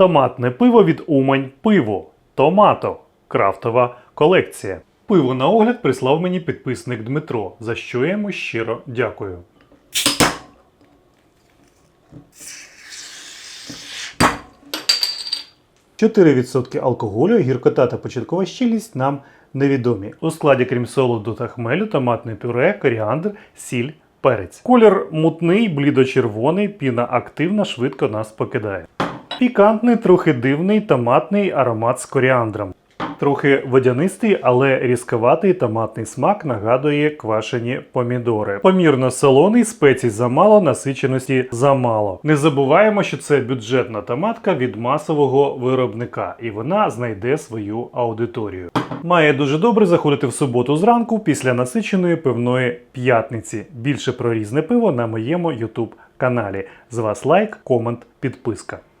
Томатне пиво від Умань пиво. Томато. Крафтова колекція. Пиво на огляд прислав мені підписник Дмитро, за що я йому щиро дякую. – 4% алкоголю, гіркота та початкова щільність нам невідомі. У складі, крім солоду та хмелю, томатне пюре, коріандр, сіль, перець. Колір мутний, блідо-червоний, піна активна, швидко нас покидає. Пікантний, трохи дивний томатний аромат з коріандром. Трохи водянистий, але різковатий томатний смак нагадує квашені помідори. Помірно солоний, спецій замало, насиченості замало. Не забуваємо, що це бюджетна томатка від масового виробника, і вона знайде свою аудиторію. Має дуже добре заходити в суботу зранку після насиченої пивної п'ятниці. Більше про різне пиво на моєму YouTube каналі. З вас лайк, комент, підписка.